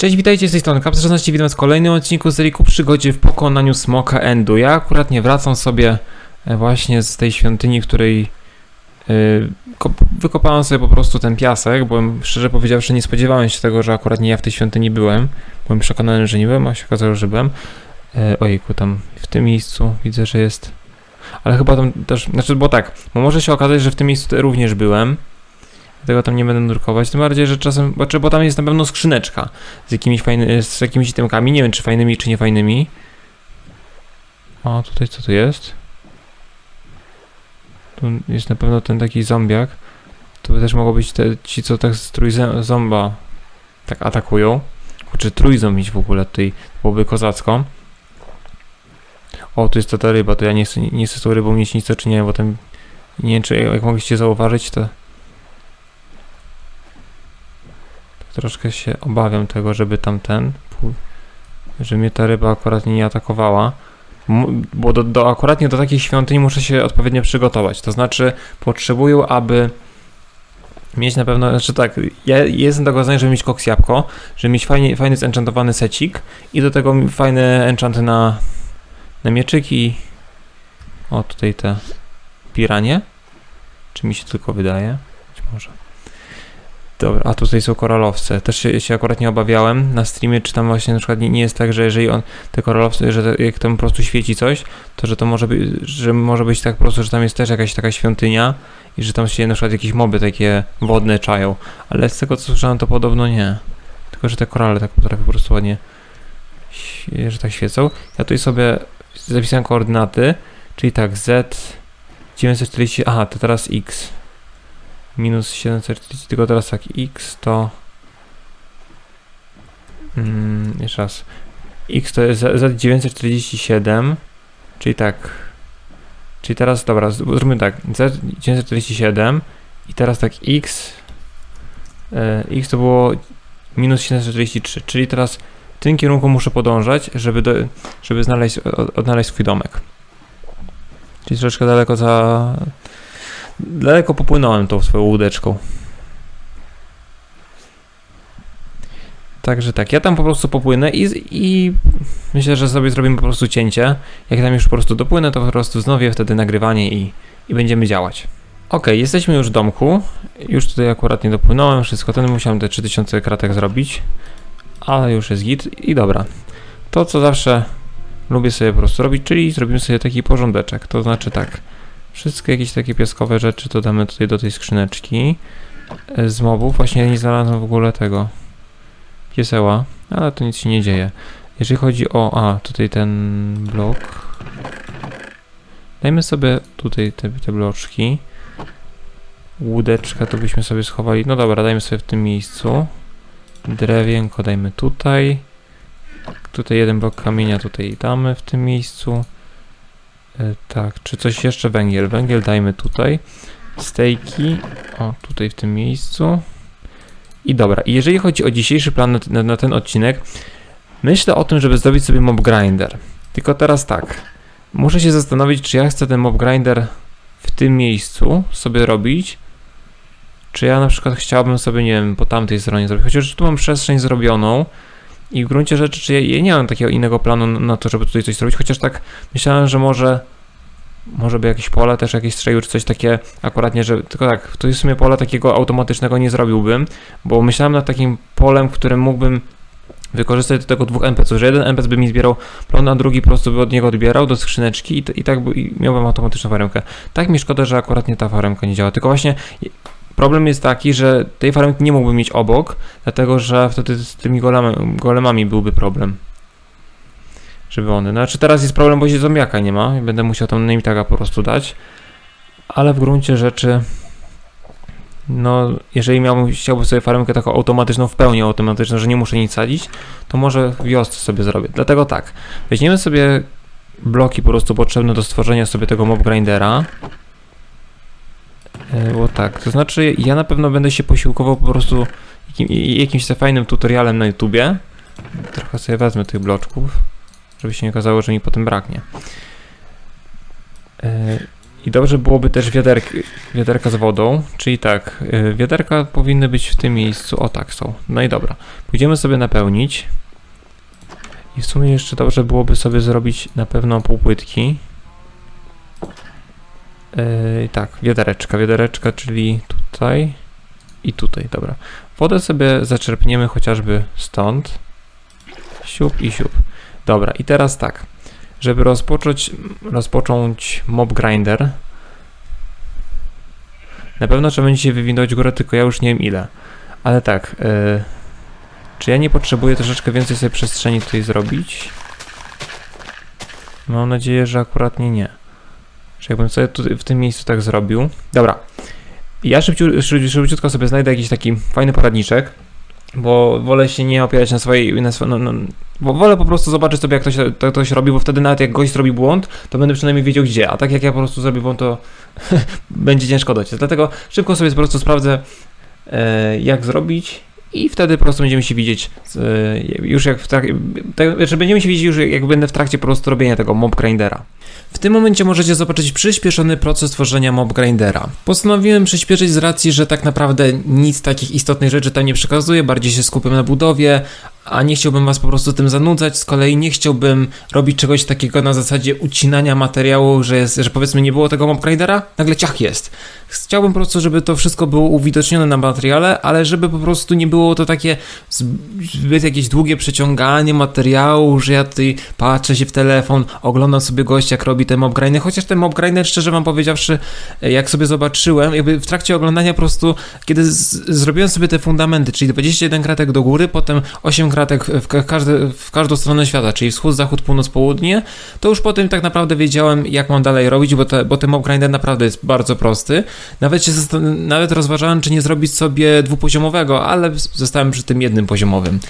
Cześć, witajcie z tej strony Kaps 16, witam w kolejnym odcinku serii ku przygodzie w pokonaniu Smoka Endu. Ja akurat nie wracam sobie e, właśnie z tej świątyni, w której kop- wykopałem sobie po prostu ten piasek, bo szczerze powiedziawszy nie spodziewałem się tego, że akurat nie ja w tej świątyni byłem. Byłem przekonany, że nie byłem, a się okazało, że byłem. Yy, ojejku, tam w tym miejscu widzę, że jest... Ale chyba tam też, znaczy, bo tak, bo może się okazać, że w tym miejscu również byłem. Dlatego tam nie będę nurkować. Tym bardziej, że czasem, bo, tam jest na pewno skrzyneczka z jakimiś fajnymi, z jakimiś itemkami. Nie wiem, czy fajnymi, czy niefajnymi. O, tutaj co to jest? Tu jest na pewno ten taki zombiak. By też mogło być te, ci, co tak z trójzomba tak atakują. Czy trójząb mieć w ogóle tutaj byłoby kozacko. O, tu jest ta, ta ryba, to ja nie chcę, nie chcę z tą rybą mieć nic do czynienia, bo tam nie wiem, czy jak mogliście zauważyć, to troszkę się obawiam tego, żeby tamten, że mnie ta ryba akurat nie atakowała. Bo do, do, akuratnie do takiej świątyni muszę się odpowiednio przygotować. To znaczy, potrzebuję, aby mieć na pewno, znaczy tak, ja jestem tego zdania, żeby mieć koks jabłko, żeby mieć fajnie, fajny zenchantowany secik i do tego fajne enchanty na, na mieczyki. O, tutaj te piranie. Czy mi się tylko wydaje? Być może. Dobra, a tutaj są koralowce. Też się, się akurat nie obawiałem na streamie, czy tam właśnie na przykład nie, nie jest tak, że jeżeli on, te koralowce, że te, jak tam po prostu świeci coś, to że to może być, że może być tak po prostu, że tam jest też jakaś taka świątynia i że tam się na przykład jakieś moby takie wodne czają. Ale z tego co słyszałem, to podobno nie. Tylko, że te korale tak potrafią po prostu ładnie, że tak świecą. Ja tutaj sobie zapisałem koordynaty, czyli tak, Z 940, aha, to teraz X minus 740, tylko teraz tak, x to... Mm, jeszcze raz. x to jest z 947, czyli tak... Czyli teraz, dobra, zróbmy tak, z 947 i teraz tak x... E, x to było minus 743, czyli teraz w tym kierunku muszę podążać, żeby, do, żeby znaleźć, od- odnaleźć swój domek. Czyli troszeczkę daleko za, Daleko popłynąłem tą swoją łódeczką. Także tak, ja tam po prostu popłynę i, i myślę, że sobie zrobimy po prostu cięcie. Jak tam już po prostu dopłynę, to po prostu wznowię wtedy nagrywanie i, i będziemy działać. Ok, jesteśmy już w domku. Już tutaj akurat nie dopłynąłem, wszystko ten musiałem te 3000 kratek zrobić. Ale już jest git i dobra. To co zawsze lubię sobie po prostu robić, czyli zrobimy sobie taki porządeczek. To znaczy tak. Wszystkie jakieś takie piaskowe rzeczy to damy tutaj do tej skrzyneczki. E, Z mobów właśnie nie znalazłem w ogóle tego pieseła, ale to nic się nie dzieje. Jeżeli chodzi o... A, tutaj ten blok. Dajmy sobie tutaj te, te bloczki. Łódeczkę to byśmy sobie schowali. No dobra, dajmy sobie w tym miejscu. Drewienko dajmy tutaj. Tutaj jeden blok kamienia tutaj damy w tym miejscu. E, Tak, czy coś jeszcze? Węgiel. Węgiel dajmy tutaj. Stejki. O, tutaj w tym miejscu. I dobra, i jeżeli chodzi o dzisiejszy plan na, na, na ten odcinek, myślę o tym, żeby zrobić sobie mob grinder. Tylko teraz tak. Muszę się zastanowić, czy ja chcę ten mob grinder w tym miejscu sobie robić, czy ja na przykład chciałbym sobie, nie wiem, po tamtej stronie zrobić. Chociaż tu mam przestrzeń zrobioną i w gruncie rzeczy, czy ja, ja nie mam takiego innego planu na to, żeby tutaj coś zrobić, chociaż tak Myślałem, że może może by jakieś pole też jakieś strzelił, czy coś takie akuratnie, że tylko tak, to jest w sumie pola takiego automatycznego nie zrobiłbym, bo myślałem nad takim polem, w którym mógłbym wykorzystać do tego dwóch NPC-ów, że jeden NPC by mi zbierał plon, a drugi po prostu by od niego odbierał do skrzyneczki i, i tak by, i miałbym automatyczną faremkę. Tak mi szkoda, że akurat nie ta faremka nie działa, tylko właśnie problem jest taki, że tej faremki nie mógłbym mieć obok, dlatego że wtedy z tymi golem, golemami byłby problem żeby one. Znaczy teraz jest problem, bo się zombiaka nie ma i będę musiał tam name taga po prostu dać. Ale w gruncie rzeczy no, jeżeli miałbym, chciałbym sobie farmkę taką automatyczną, w pełni automatyczną, że nie muszę nic sadzić, to może wiosce sobie zrobię. Dlatego tak, weźmiemy sobie bloki po prostu potrzebne do stworzenia sobie tego mob grindera. E, Bo tak, to znaczy ja na pewno będę się posiłkował po prostu jakim, jakimś fajnym tutorialem na YouTubie. Trochę sobie wezmę tych bloczków żeby się nie okazało, że mi potem braknie. E, I dobrze byłoby też wiaderki, wiaderka z wodą, czyli tak, yy, wiaderka powinny być w tym miejscu, o tak są. No i dobra, pójdziemy sobie napełnić. I w sumie jeszcze dobrze byłoby sobie zrobić na pewno półpłytki. Yy, tak, wiadereczka, wiadereczka, czyli tutaj i tutaj, dobra. Wodę sobie zaczerpniemy chociażby stąd. Siup i siup. Dobra, i teraz tak. Żeby rozpocząć, rozpocząć mob grinder, na pewno trzeba będzie się wywinąć górę, tylko ja już nie wiem ile. Ale tak, yy, czy ja nie potrzebuję troszeczkę więcej sobie przestrzeni tutaj zrobić? Mam nadzieję, że akurat nie, nie. Że jakbym sobie tutaj w tym miejscu tak zrobił. Dobra. Ja szybciu, szyb, szybciutko sobie znajdę jakiś taki fajny poradniczek, bo wolę się nie opierać na swojej, na swo, no, no, bo wolę po prostu zobaczyć sobie jak ktoś, to ktoś robi, bo wtedy nawet jak gość zrobi błąd, to będę przynajmniej wiedział gdzie, a tak jak ja po prostu zrobię błąd, to będzie ciężko dojść. Dlatego szybko sobie po prostu sprawdzę e, jak zrobić i wtedy po prostu będziemy się widzieć e, już jak w trakcie, tak, że będziemy się widzieć już jak będę w trakcie po prostu robienia tego mob grindera. W tym momencie możecie zobaczyć przyspieszony proces tworzenia mob grindera. Postanowiłem przyspieszyć z racji, że tak naprawdę nic takich istotnych rzeczy tam nie przekazuję, bardziej się skupiam na budowie, a nie chciałbym was po prostu tym zanudzać. Z kolei nie chciałbym robić czegoś takiego na zasadzie ucinania materiału, że, jest, że powiedzmy nie było tego mob grindera, nagle ciach jest. Chciałbym po prostu, żeby to wszystko było uwidocznione na materiale, ale żeby po prostu nie było to takie zbyt jakieś długie przeciąganie materiału, że ja tutaj patrzę się w telefon, oglądam sobie gościa, jak robi ten mob grinder, chociaż ten mob grinder, szczerze wam powiedziawszy, jak sobie zobaczyłem, jakby w trakcie oglądania po prostu, kiedy zrobiłem sobie te fundamenty, czyli 21 kratek do góry, potem 8 kratek w, każdy, w każdą stronę świata, czyli wschód, zachód, północ, południe, to już potem tak naprawdę wiedziałem, jak mam dalej robić, bo, te, bo ten mob grinder naprawdę jest bardzo prosty. Nawet się nawet rozważałem, czy nie zrobić sobie dwupoziomowego, ale zostałem przy tym jednym poziomowym.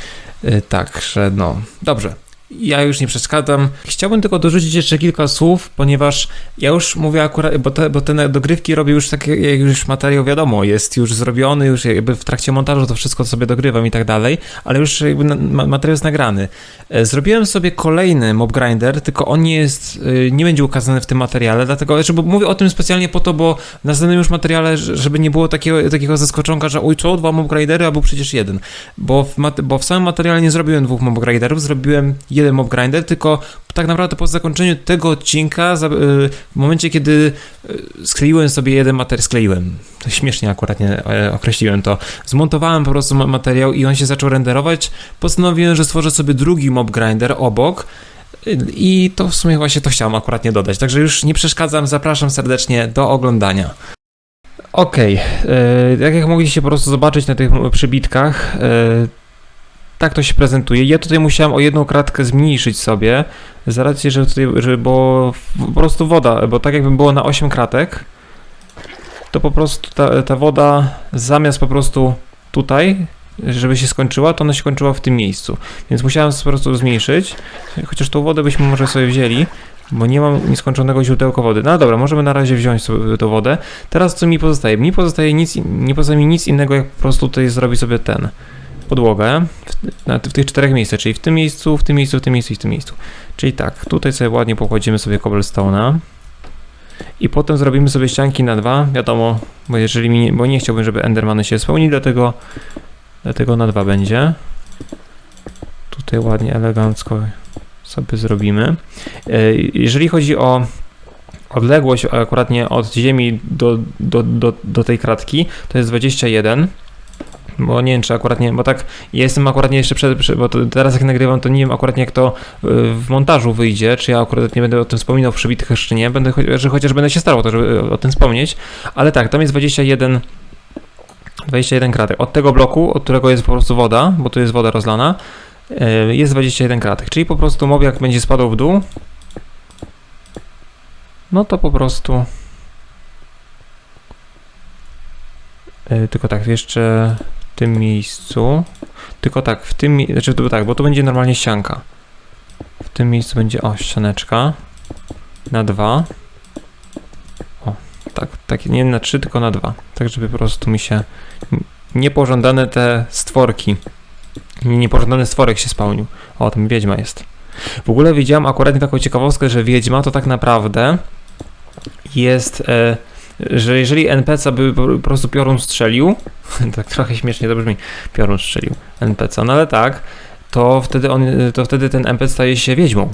Yy, także no, dobrze. Ja już nie przeszkadzam. Chciałbym tylko dorzucić jeszcze kilka słów, ponieważ ja już mówię akurat, bo te, bo te dogrywki robię już tak, jak już materiał wiadomo, jest już zrobiony, już jakby w trakcie montażu to wszystko sobie dogrywam i tak dalej, ale już jakby materiał jest nagrany. E, zrobiłem sobie kolejny mob grinder, tylko on nie jest, e, nie będzie ukazany w tym materiale, dlatego, żeby mówię o tym specjalnie po to, bo w następnym już materiale, żeby nie było takiego, takiego zaskoczonka, że oj co, dwa mob grindery, a był przecież jeden. Bo w, bo w samym materiale nie zrobiłem dwóch mob grinderów, zrobiłem jeden mob grinder, tylko tak naprawdę po zakończeniu tego odcinka, y, w momencie kiedy y, skleiłem sobie jeden materiał, skleiłem, śmiesznie akurat nie e, określiłem to, zmontowałem po prostu materiał i on się zaczął renderować, postanowiłem, że stworzę sobie drugi mob grinder obok, y, i to w sumie właśnie to chciałem akurat nie dodać. Także już nie przeszkadzam, zapraszam serdecznie do oglądania. Okej, okay. jak mogliście po prostu zobaczyć na tych przybitkach, tak to się prezentuje. Ja tutaj musiałem o jedną kratkę zmniejszyć sobie, z racji, że tutaj, że, bo po prostu woda, bo tak jakby było na 8 kratek, to po prostu ta, ta woda zamiast po prostu tutaj, żeby się skończyła, to ona się kończyła w tym miejscu. Więc musiałem po prostu zmniejszyć, chociaż tą wodę byśmy może sobie wzięli, bo nie mam nieskończonego źródełka wody. No dobra, możemy na razie wziąć tą wodę. Teraz co mi pozostaje? Mi pozostaje nic, nie pozostaje mi nic innego, jak po prostu tutaj zrobić sobie ten podłogę w, na, w tych czterech miejscach, czyli w tym miejscu, w tym miejscu, w tym miejscu i w tym miejscu. Czyli tak, tutaj sobie ładnie pokładziemy sobie cobblestone'a i potem zrobimy sobie ścianki na dwa, wiadomo, bo jeżeli mi, bo nie chciałbym, żeby endermany się spełnili, dlatego, dlatego na dwa będzie. Tutaj ładnie, elegancko sobie zrobimy. E, jeżeli chodzi o odległość akurat nie od ziemi do, do, do, do tej kratki, to jest 21 bo nie wiem, czy akurat nie, bo tak jestem akurat nie jeszcze przed, bo teraz jak nagrywam, to nie wiem akurat jak to y, w montażu wyjdzie, czy ja akurat nie będę o tym wspominał w przybitych jeszcze nie, będę, że chociaż będę się starał to, żeby o tym wspomnieć, ale tak, tam jest 21 21 kratek. Od tego bloku, od którego jest po prostu woda, bo tu jest woda rozlana, y, jest 21 kratek, czyli po prostu mob jak będzie spadał w dół, no to po prostu y, tylko tak, jeszcze tym miejscu. Tylko tak, w tym, znaczy to tak, bo to będzie normalnie ścianka. W tym miejscu będzie, o, ścianeczka. Na dwa. O, tak, tak, nie na trzy, tylko na dwa. Tak, żeby po prostu mi się niepożądane te stworki, niepożądany stworek się spełnił. O, tam wiedźma jest. W ogóle widziałem akurat taką ciekawostkę, że wiedźma to tak naprawdę jest, e, że jeżeli NPC by po prostu piorun strzelił, tak trochę śmiesznie to brzmi, piorun strzelił NPC, no ale tak, to wtedy on, to wtedy ten NPC staje się wiedźmą.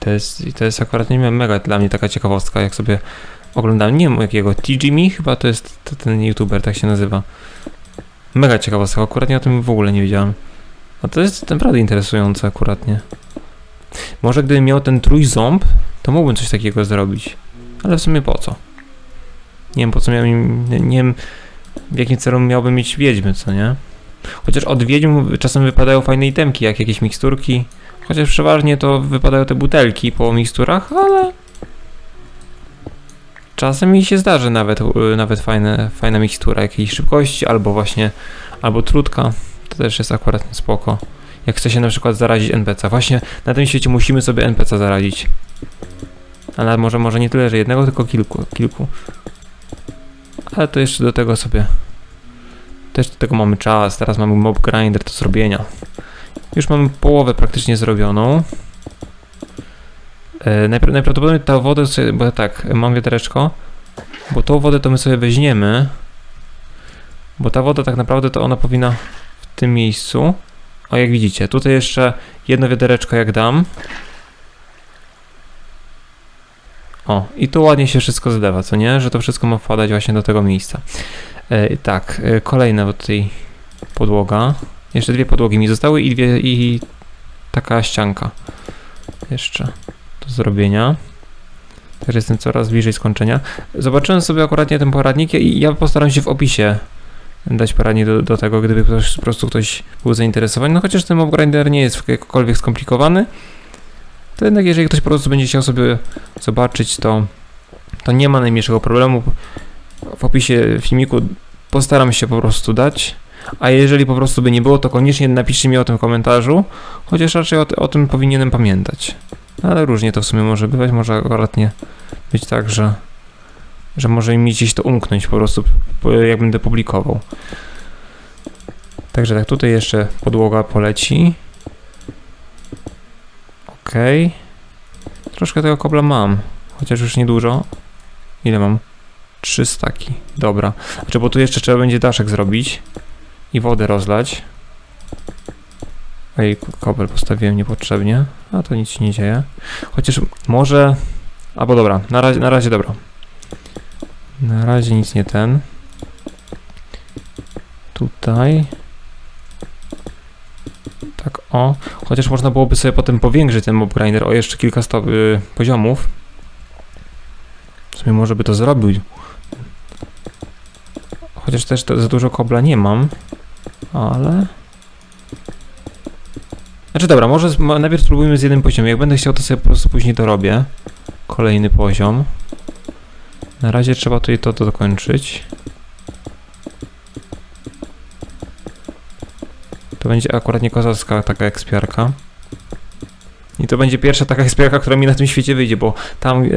To jest, to jest akurat nie wiem, mega dla mnie taka ciekawostka, jak sobie oglądałem, nie wiem jakiego, TGMe chyba to jest to ten youtuber, tak się nazywa. Mega ciekawostka, akurat nie o tym w ogóle nie wiedziałem. A to jest naprawdę interesujące akurat, nie? Może gdybym miał ten trójząb, to mógłbym coś takiego zrobić. Ale w sumie po co? Nie wiem po co miałbym, nie, wiem w jakim celu miałbym mieć wiedźmy, co nie? Chociaż od wiedźm czasem wypadają fajne itemki, jak jakieś miksturki. Chociaż przeważnie to wypadają te butelki po miksturach, ale... Czasem mi się zdarzy nawet, nawet fajne, fajna mikstura jakiejś szybkości, albo właśnie, albo trutka. To też jest akurat spoko. Jak chce się na przykład zarazić NPC. Właśnie na tym świecie musimy sobie NPC zarazić. Ale może, może nie tyle, że jednego, tylko kilku. kilku. Ale to jeszcze do tego sobie. Też do tego mamy czas. Teraz mamy mob grinder do zrobienia. Już mamy połowę praktycznie zrobioną. E, najpra- najprawdopodobniej ta wodę sobie, bo tak, mam wiadereczko, bo tą wodę to my sobie weźmiemy, bo ta woda tak naprawdę to ona powinna w tym miejscu. O, jak widzicie, tutaj jeszcze jedno wiadereczko jak dam. O, i tu ładnie się wszystko zlewa, co nie? Że to wszystko ma wpadać właśnie do tego miejsca. E, tak, e, kolejna bo tutaj podłoga. Jeszcze dwie podłogi mi zostały i dwie i taka ścianka. Jeszcze do zrobienia. Też jestem coraz bliżej skończenia. Zobaczyłem sobie akurat nie ten poradnik i ja postaram się w opisie dać poradnik do, do tego, gdyby ktoś, po prostu ktoś był zainteresowany. No chociaż ten MobGrinder nie jest jakkolwiek skomplikowany, to jednak jeżeli ktoś po prostu będzie chciał sobie zobaczyć, to, to nie ma najmniejszego problemu. W opisie filmiku postaram się po prostu dać. A jeżeli po prostu by nie było, to koniecznie napiszcie mi o tym komentarzu, chociaż raczej o, o tym powinienem pamiętać. Ale różnie to w sumie może bywać, może akurat nie być tak, że, że może mi gdzieś to umknąć po prostu, jak będę publikował. Także tak, tutaj jeszcze podłoga poleci. Okej. Troszkę tego kobla mam, chociaż już niedużo. Ile mam? Trzy staki. Dobra. Znaczy, bo tu jeszcze trzeba będzie daszek zrobić i wodę rozlać. Ej, kobel postawiłem niepotrzebnie, a to nic się nie dzieje. Chociaż może... Albo dobra, na razie, na razie dobra. Na razie nic nie ten. Tutaj. O. Chociaż można byłoby sobie potem powiększyć ten mob grinder o jeszcze kilka stop, y, poziomów. W sumie może by to zrobił. Chociaż też to, za dużo kobla nie mam. Ale... Znaczy dobra, może najpierw spróbujmy z jednym poziomem. Jak będę chciał, to sobie po prostu później dorobię. Kolejny poziom. Na razie trzeba tutaj to dokończyć. To będzie akurat nie kozacka taka ekspiarka. I to będzie pierwsza taka ekspiarka, która mi na tym świecie wyjdzie, bo tam e,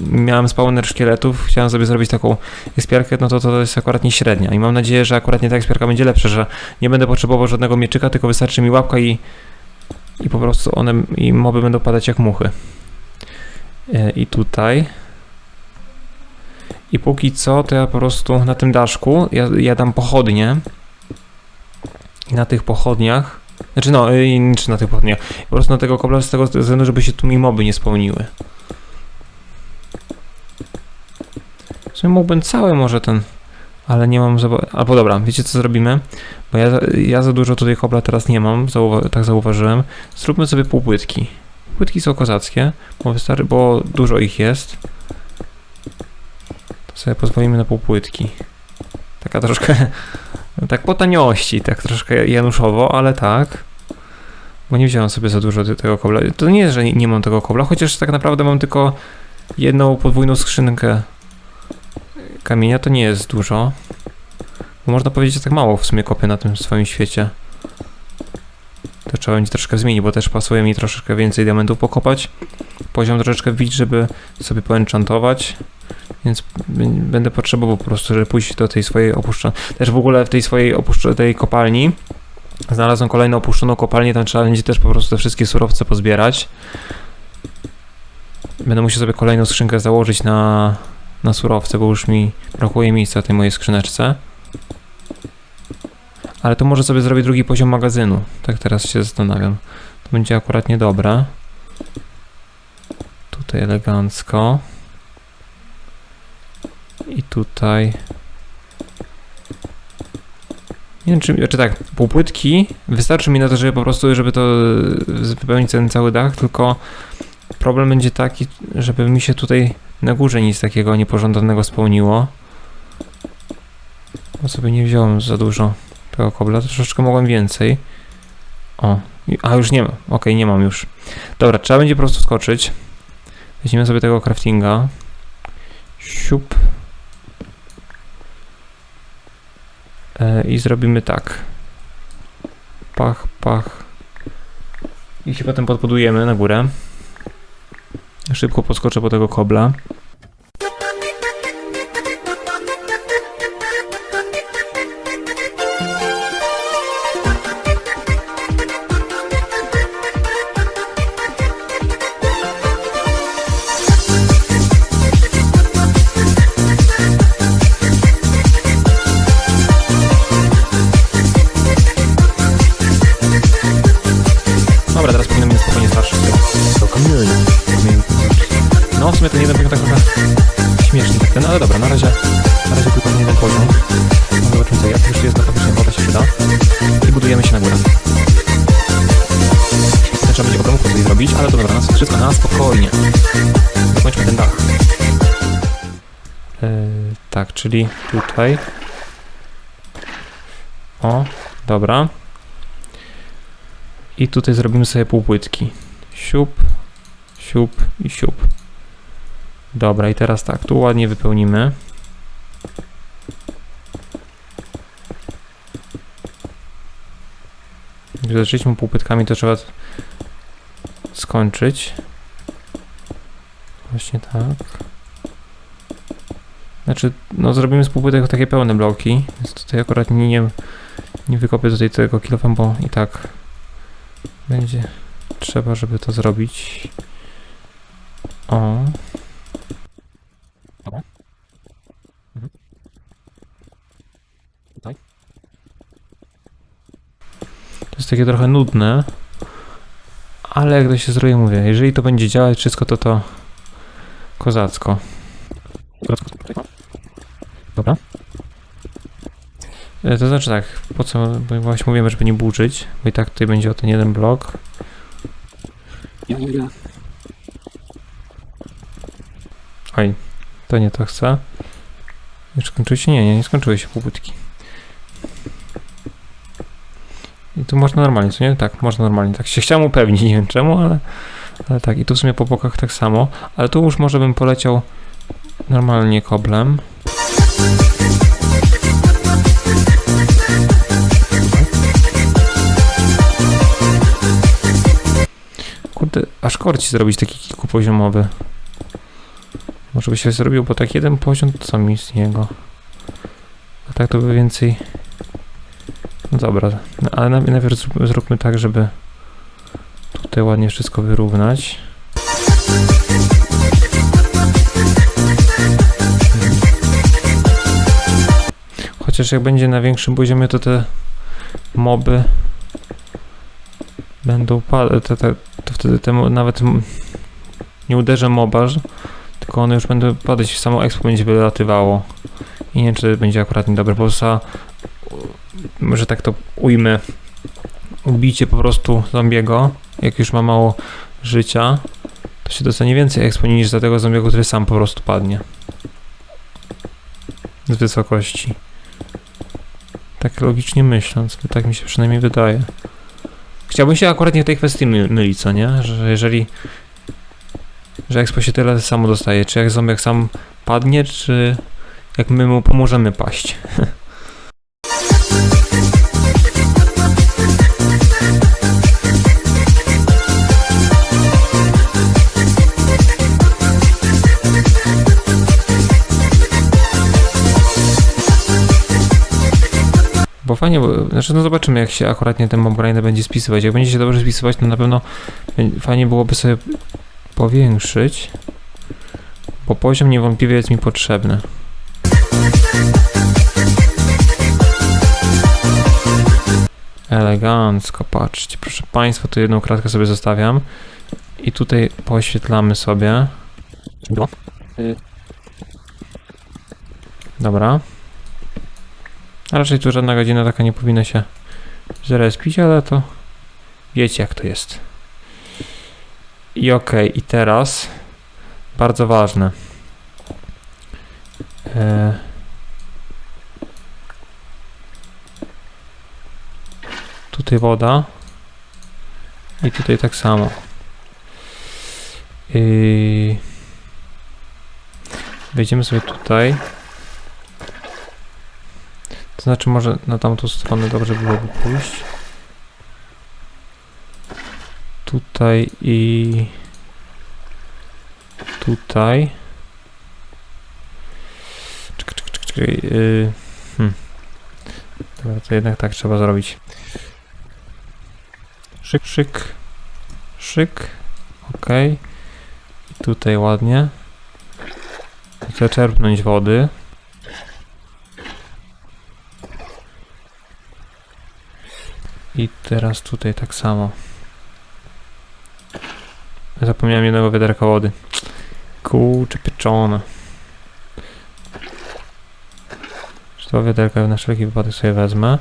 miałem spawner szkieletów, chciałem sobie zrobić taką ekspiarkę, no to to jest akurat nie średnia. I mam nadzieję, że akurat nie ta ekspiarka będzie lepsza, że nie będę potrzebował żadnego mieczyka, tylko wystarczy mi łapka i, i po prostu one i moby będą padać jak muchy. E, I tutaj. I póki co, to ja po prostu na tym daszku, ja, ja dam pochodnie. I na tych pochodniach, znaczy no, y, czy na tych pochodniach, po prostu na tego kobla z tego względu, żeby się tu mi moby nie spełniły. W sumie mógłbym cały może ten, ale nie mam, albo dobra, wiecie co zrobimy? Bo ja, ja za dużo tutaj kobla teraz nie mam, zauwa- tak zauważyłem. Zróbmy sobie półpłytki. Płytki są kozackie, bo wystarczy, bo dużo ich jest. To sobie pozwolimy na półpłytki. Taka troszkę, tak po taniości, tak troszkę januszowo, ale tak. Bo nie wziąłem sobie za dużo te- tego kobla. To nie jest, że nie mam tego kobla, chociaż tak naprawdę mam tylko jedną podwójną skrzynkę kamienia, to nie jest dużo. Bo można powiedzieć, że tak mało w sumie kopię na tym swoim świecie. To trzeba będzie troszkę zmienić, bo też pasuje mi troszeczkę więcej diamentów pokopać. Poziom troszeczkę wbić, żeby sobie poenchantować. Więc będę potrzebował po prostu, żeby pójść do tej swojej opuszczonej... Też w ogóle w tej swojej opuszczonej kopalni znalazłem kolejną opuszczoną kopalnię, tam trzeba będzie też po prostu te wszystkie surowce pozbierać. będę musiał sobie kolejną skrzynkę założyć na, na surowce, bo już mi brakuje miejsca w tej mojej skrzyneczce. Ale to może sobie zrobię drugi poziom magazynu. Tak teraz się zastanawiam. To będzie akurat niedobre. Tutaj elegancko. I tutaj. Nie wiem, czy, czy tak, półpłytki wystarczy mi na to, żeby po prostu, żeby to wypełnić ten cały dach, tylko problem będzie taki, żeby mi się tutaj na górze nic takiego niepożądanego spełniło. Bo sobie nie wziąłem za dużo tego kobla, troszeczkę mogłem więcej. O, a już nie ma, okej, nie mam już. Dobra, trzeba będzie po prostu skoczyć. Weźmiemy sobie tego craftinga. Siup. E, I zrobimy tak. Pach, pach. I się potem podbudujemy na górę. Szybko podskoczę po tego kobla. Razie, na razie tylko ten jeden poziom. No zobaczymy co, jak już jest, to woda się przyda. I budujemy się na górę. Trzeba będzie obromówkę tutaj zrobić, ale to dobra, nas, wszystko na spokojnie. Dokończmy ten dach. Yy, tak, czyli tutaj. O, dobra. I tutaj zrobimy sobie półpłytki. Siup, siup i siup. Dobra, i teraz tak, tu ładnie wypełnimy. Zaczęliśmy półpytkami, to trzeba skończyć. Właśnie tak. Znaczy, no zrobimy z półpytek takie pełne bloki, więc tutaj akurat nie, nie, nie wykopię tutaj tego kilofem, bo i tak będzie trzeba, żeby to zrobić. O. Dobra. Mhm. Tutaj. To jest takie trochę nudne, ale jak to się zrobi, mówię, jeżeli to będzie działać wszystko, to to kozacko. Dobra. E, To znaczy tak, po co, bo właśnie mówiłem, żeby nie burzyć, bo i tak tutaj będzie o ten jeden blok. Oj, to nie to chcę. Już skończyły się? Nie, nie, nie skończyły się półpłytki. Tu można normalnie, co nie? Tak, można normalnie. Tak się chciałem upewnić, nie wiem czemu, ale, ale tak. I tu w sumie po bokach tak samo. Ale tu już może bym poleciał normalnie koblem. Kurde, aż korci zrobić taki kilkupoziomowy. Może by się zrobił, bo tak jeden poziom, to co mi z niego? A tak to by więcej... No dobra, no, ale naj- najpierw zrób- zróbmy tak, żeby tutaj ładnie wszystko wyrównać. Chociaż jak będzie na większym poziomie, to te moby będą padać, te, to wtedy te, nawet nie uderzę moba, tylko one już będą padać, samo expo będzie wylatywało. I nie wiem, czy będzie akurat niedobre, bo za, że tak to ujmę, ubicie po prostu zombiego, jak już ma mało życia, to się dostanie więcej expo niż za tego zombiego, który sam po prostu padnie. Z wysokości. Tak logicznie myśląc, tak mi się przynajmniej wydaje. Chciałbym się akurat nie w tej kwestii my- mylić, co nie? Że jeżeli że Expo się tyle samo dostaje. Czy jak zombiak sam padnie, czy jak my mu pomożemy paść. Bo fajnie, bo, znaczy no zobaczymy jak się akuratnie ten mob grinder będzie spisywać. Jak będzie się dobrze spisywać, to na pewno fajnie byłoby sobie powiększyć. Bo poziom niewątpliwie jest mi potrzebny. Elegancko, patrzcie, proszę Państwa, tu jedną kratkę sobie zostawiam i tutaj poświetlamy sobie. Y. Dobra. Raczej tu żadna godzina taka nie powinna się zrespić, ale to wiecie jak to jest. I okej, i teraz bardzo ważne. E... Tutaj woda. I tutaj tak samo. I... Wejdziemy sobie tutaj. To znaczy może na tamtą stronę dobrze byłoby pójść. Tutaj i... Tutaj. Czekaj, czekaj, czekaj. Yy, hmm. Dobra, to jednak tak trzeba zrobić. Szyk, szyk. Szyk. Ok. I tutaj ładnie. Chcę czerpnąć wody. I teraz tutaj tak samo. Zapomniałem jednego wiaderka wody. Kurczę pieczone. To wiaderka na wszelki wypadek sobie wezmę.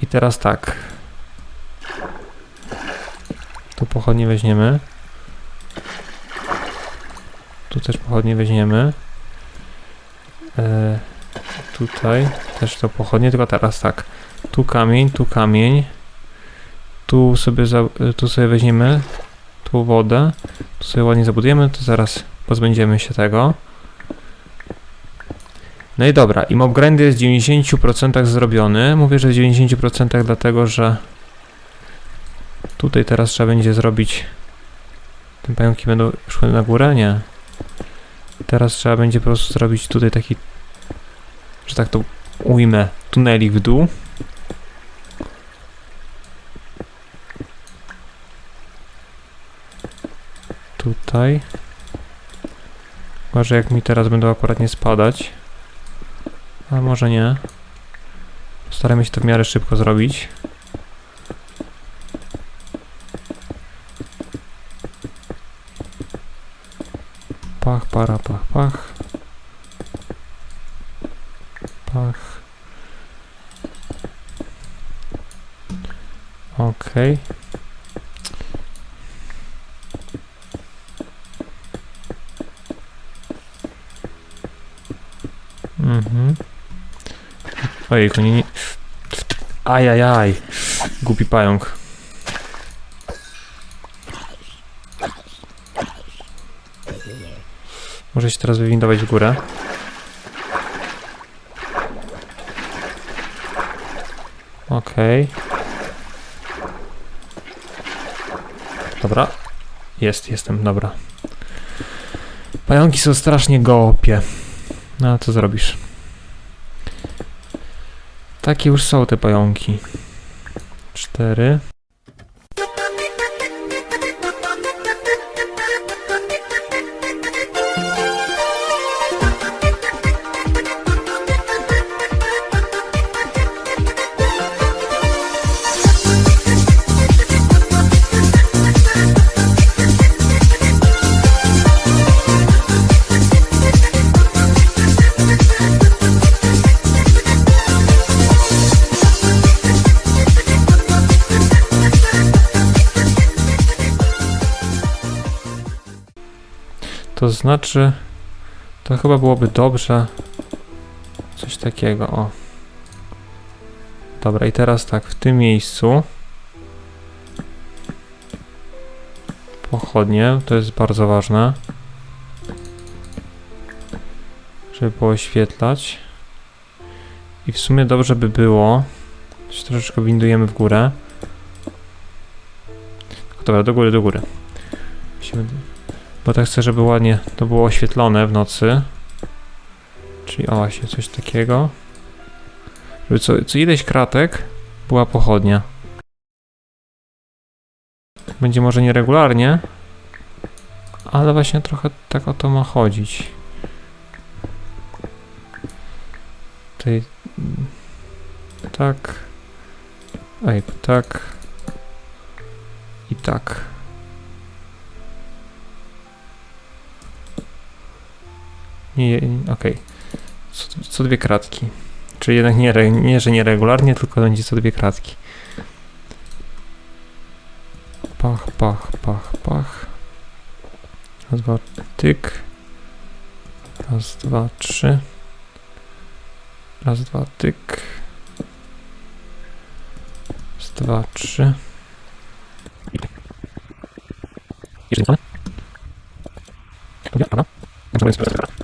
I teraz tak. Tu pochodnie weźmiemy. Tu też pochodnie weźmiemy. E, tutaj też to pochodnie, tylko teraz tak. Tu kamień, tu kamień. Tu sobie, za, tu sobie weźmiemy tu wodę. Tu sobie ładnie zabudujemy, to zaraz pozbędziemy się tego. No i dobra, i mob grind jest w 90% zrobiony. Mówię, że w 90% dlatego, że tutaj teraz trzeba będzie zrobić te pająki będą szły na górę? Nie. Teraz trzeba będzie po prostu zrobić tutaj taki, że tak to ujmę, tunelik w dół. Tutaj. Może jak mi teraz będą akurat nie spadać. A może nie. Postaramy się to w miarę szybko zrobić. Pach, para, pach. Pach. Mhm. Ojejku, nie, nie. Ajajaj. Głupi pająk. Może się teraz wywindować w górę. Okej. Dobra. Jest, jestem, dobra. Pająki są strasznie głupie. No a co zrobisz? Takie już są te pająki. Cztery. To znaczy, to chyba byłoby dobrze. Coś takiego, o. Dobra, i teraz tak, w tym miejscu. Pochodnie, to jest bardzo ważne. Żeby było oświetlać. I w sumie dobrze by było. Coś troszeczkę windujemy w górę. Dobra, do góry, do góry. Bo tak chcę, żeby ładnie to było oświetlone w nocy. Czyli o właśnie coś takiego. Żeby co, co ileś kratek była pochodnia. Będzie może nieregularnie, Ale właśnie trochę tak o to ma chodzić. Tutaj... Tak. Ej, tak. I tak. Nie, okej. Co, co dwie kratki. Czyli jednak nie, nie, że nie regularnie, tylko będzie co dwie kratki. Pach, pach, pach, pach. Raz, dwa, tyk. Raz, dwa, trzy. Raz, dwa, tyk. Raz, dwa, trzy. Jeszcze nie? Dobra, dobra.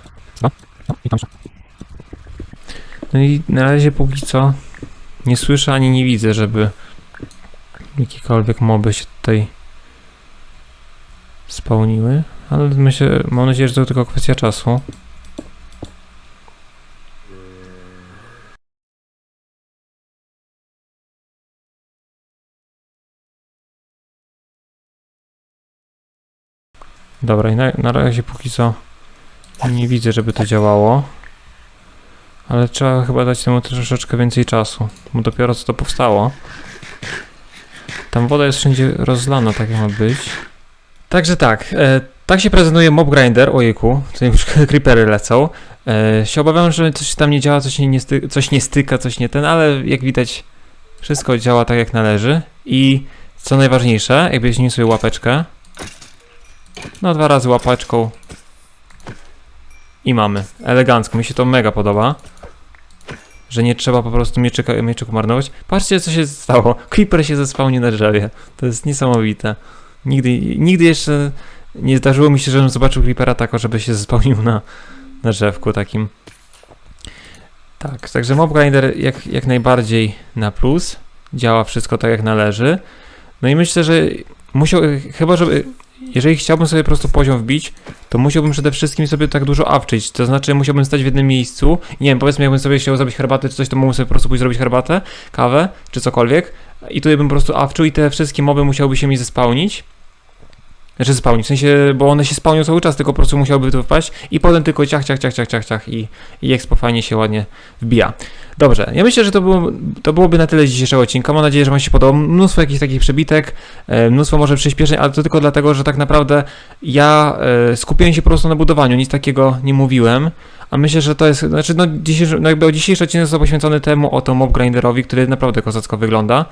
No i na razie póki co nie słyszę ani nie widzę, żeby jakiekolwiek moby się tutaj spełniły, ale myślę, mam nadzieję, że to tylko kwestia czasu. Dobra, i na, na razie póki co nie widzę, żeby to działało. Ale trzeba chyba dać temu troszeczkę więcej czasu, bo dopiero co to powstało. Tam woda jest wszędzie rozlana, tak jak ma być. Także tak, e, tak się prezentuje Mob Grinder, ojejku, tutaj już creepery lecą. E, się obawiam, że coś tam nie działa, coś nie, sty- coś nie styka, coś nie ten, ale jak widać wszystko działa tak jak należy. I co najważniejsze, jak weźmiemy sobie łapeczkę, no dwa razy łapeczką i mamy. Elegancko, mi się to mega podoba. Że nie trzeba po prostu mieczyka, mieczyku marnować. Patrzcie, co się stało. Creeper się zespałnił na drzewie. To jest niesamowite. Nigdy, nigdy jeszcze nie zdarzyło mi się, żebym zobaczył Creepera tak, żeby się zespałnił na, na drzewku takim. Tak, także Mob Grinder jak, jak najbardziej na plus. Działa wszystko tak, jak należy. No i myślę, że musiał, chyba żeby, jeżeli chciałbym sobie po prostu poziom wbić, to musiałbym przede wszystkim sobie tak dużo awczyć. To znaczy musiałbym stać w jednym miejscu. Nie wiem, powiedzmy, jakbym sobie chciał zrobić herbatę czy coś, to mógłbym sobie po prostu pójść zrobić herbatę, kawę czy cokolwiek. I tutaj bym po prostu awczył i te wszystkie moby musiałyby się mi zespałnić. Znaczy zespałnić, w sensie, bo one się spełnią cały czas, tylko po prostu musiałyby tu wpaść i potem tylko ciach, ciach, ciach, ciach, ciach, ciach i, i expo fajnie się ładnie wbija. Dobrze, ja myślę, że to, było, to byłoby na tyle dzisiejszego odcinka. Mam nadzieję, że Wam się podobało. Mnóstwo jakichś takich przebitek, e, mnóstwo może przyspieszeń, ale to tylko dlatego, że tak naprawdę ja e, skupiłem się po prostu na budowaniu, nic takiego nie mówiłem. A myślę, że to jest, znaczy no, dzisiejszy, no jakby dzisiejszy odcinek został poświęcony temu oto mob grinderowi, który naprawdę kozacko wygląda.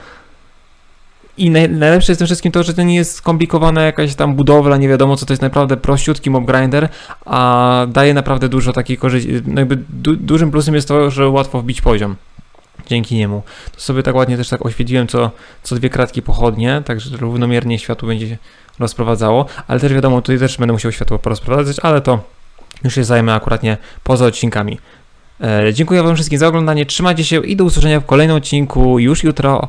I naj, najlepsze jest tym wszystkim to, że to nie jest skomplikowana jakaś tam budowla, nie wiadomo co to jest naprawdę prościutki mob grinder, a daje naprawdę dużo takiej korzyści. No jakby du, dużym plusem jest to, że łatwo wbić poziom. Dzięki niemu. To sobie tak ładnie też tak oświetliłem co, co dwie kratki pochodnie, także równomiernie światło będzie się rozprowadzało, ale też wiadomo, tutaj też będę musiał światło porozprowadzać, ale to już się zajmę akuratnie poza odcinkami. E, dziękuję Wam wszystkim za oglądanie, trzymajcie się i do usłyszenia w kolejnym odcinku już jutro.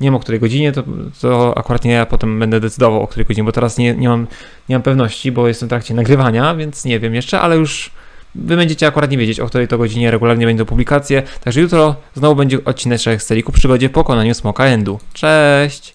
Nie wiem o której godzinie, to, to akurat nie ja potem będę decydował o której godzinie, bo teraz nie, nie, mam, nie mam pewności, bo jestem w trakcie nagrywania, więc nie wiem jeszcze, ale już Wy będziecie akurat nie wiedzieć, o której to godzinie regularnie będą publikacje. Także jutro znowu będzie odcinek z celiku przygodzie pokonaniu Smoka Endu. Cześć!